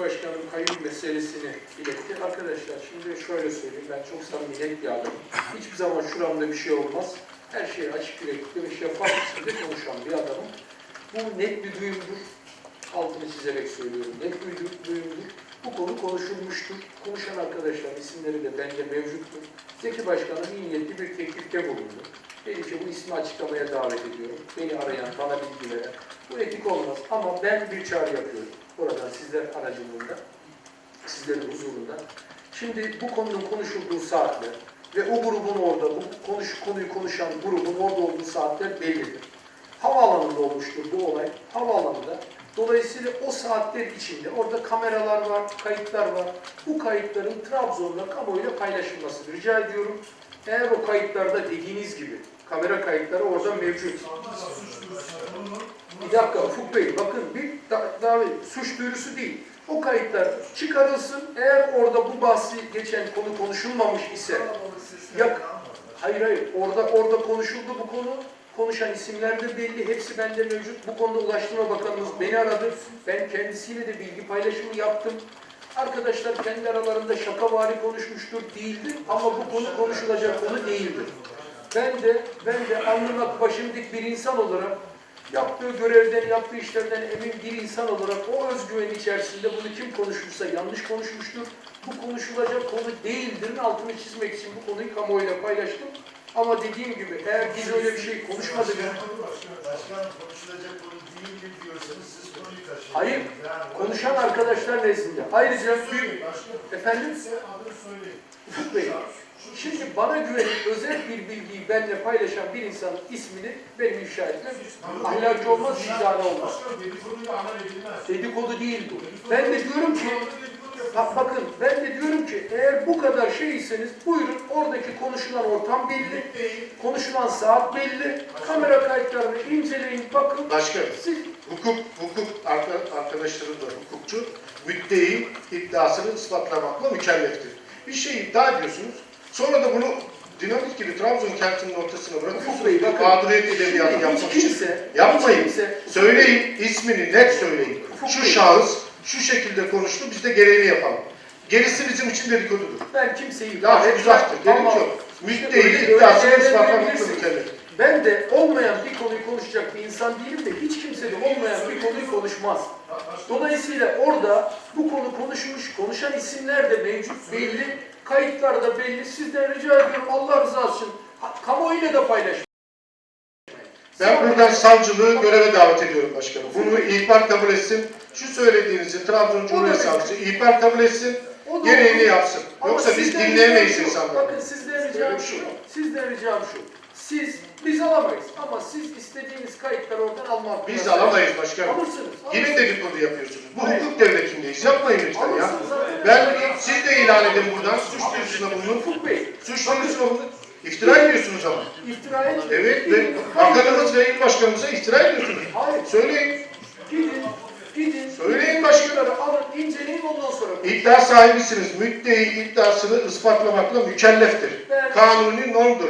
Başkanım kayyum meselesini iletti. Arkadaşlar şimdi şöyle söyleyeyim. Ben çok samimi bir adamım. Hiçbir zaman şuramda bir şey olmaz. Her şeyi açık yürekli ve şeffaf biçimde konuşan bir adamım. Bu net bir duyumdur. Altını çizerek söylüyorum. Net bir du- duyumdur. Bu konu konuşulmuştur. Konuşan arkadaşlar isimleri de bende mevcuttur. Zeki Başkanım iyi niyetli bir teklifte bulundu. Dedi ki bu ismi açıklamaya davet ediyorum. Beni arayan, bana bilgi veren. Bu etik olmaz ama ben bir çağrı yapıyorum. Oradan sizler aracılığında, sizlerin huzurunda. Şimdi bu konunun konuşulduğu saatler ve o grubun orada, bu konuş, konuyu konuşan grubun orada olduğu saatler bellidir. Havaalanında olmuştur bu olay. Havaalanında. Dolayısıyla o saatler içinde orada kameralar var, kayıtlar var. Bu kayıtların Trabzon'da kamuoyuyla paylaşılmasını rica ediyorum. Eğer o kayıtlarda dediğiniz gibi kamera kayıtları orada mevcut. Bir dakika Ufuk Bey bakın bir da, daha suç duyurusu değil. O kayıtlar çıkarılsın. Eğer orada bu bahsi geçen konu konuşulmamış ise Yak- hayır hayır orada orada konuşuldu bu konu. Konuşan isimler de belli. Hepsi bende mevcut. Bu konuda Ulaştırma Bakanımız beni aradı. Ben kendisiyle de bilgi paylaşımı yaptım. Arkadaşlar kendi aralarında şakavari konuşmuştur değildir ama bu konu konuşulacak konu değildir. Ben de ben de alnına başım dik bir insan olarak yaptığı görevden, yaptığı işlerden emin bir insan olarak o özgüven içerisinde bunu kim konuşursa yanlış konuşmuştur. Bu konuşulacak konu değildir. Altını çizmek için bu konuyu kamuoyuyla paylaştım. Ama dediğim gibi eğer biz öyle bir şey konuşmadık. Başkan konuşulacak konu değildir diyorsanız siz konuyu taşıyın. Hayır, Yani- konuşan arkadaşlar nezdinde. Ayrıca başkanım. efendim Size adını söyleyin. Ufuk Bey, şimdi bana güvenip özel bir bilgiyi benimle paylaşan bir insanın ismini benim ifşa etmem ahlaki olmaz, vicdani olmaz. Dedikodu değil bu. Ben de diyorum ki, bak bakın ben de diyorum ki eğer bu kadar şeyseniz buyurun oradaki konuşulan ortam belli, konuşulan saat belli, kamera kayıtlarını inceleyin, bakın. Başkanım, Siz hukuk, hukuk arka- arkadaşlarım da hukukçu, müddei iddiasını ispatlamakla mükelleftir. Bir şey iddia ediyorsunuz, sonra da bunu dinamit gibi Trabzon kentinin ortasına Bey bırakıyorsunuz. bakın, Mağduriyet edebiyatı şimdi yapmak için. kimse, Yapmayın. kimse, Söyleyin, ismini net söyleyin. Ufuk Şu Bey. şahıs şu şekilde konuştu, biz de gereğini yapalım. Gerisi bizim için dedikodudur. ben kimseyi Laf etmem uzaktır, gerek ama yok. öyle iddiasını ispatlamakla mükellef. Ben de olmayan bir konuyu konuşacak bir insan değilim de hiç kimse de olmayan bir konuyu konuşmaz. Dolayısıyla orada bu konu konuşmuş, konuşan isimler de mevcut belli, kayıtlar da belli. Sizden rica ediyorum Allah rızası için kamuoyuyla da paylaşın. Ben buradan savcılığı göreve davet ediyorum başkanım. Bunu ihbar kabul etsin. Şu söylediğinizi Trabzon Cumhuriyet Savcısı ihbar kabul etsin. Gereğini yapsın. Ama Yoksa biz sizden dinleyemeyiz ricam şu, insanları. Bakın sizden ricam şu, sizden ricam şu. Siz, biz alamayız ama siz istediğiniz kayıtları oradan almak Biz alamayız başkanım. Alırsınız. Yine alırsınız. dedikodu yapıyorsunuz. Bu hukuk devletindeyiz. Yapmayın lütfen ya. Alırsınız. Ben siz de ilan edin buradan. Suç duyurusuna bulunun. Ufuk Bey, Suç duyurusuna bulunun. İftira ediyorsunuz ama. iftira etmeyin. Evet ve bakanımız ve il başkanımıza iftira ediyorsunuz. Hayır. Söyleyin. Gidin, gidin. Söyleyin başkanım. Alın, inceleyin ondan sonra. İddia sahibisiniz. Müddei iddiasını ispatlamakla mükelleftir. Ben- Kanuni normdur.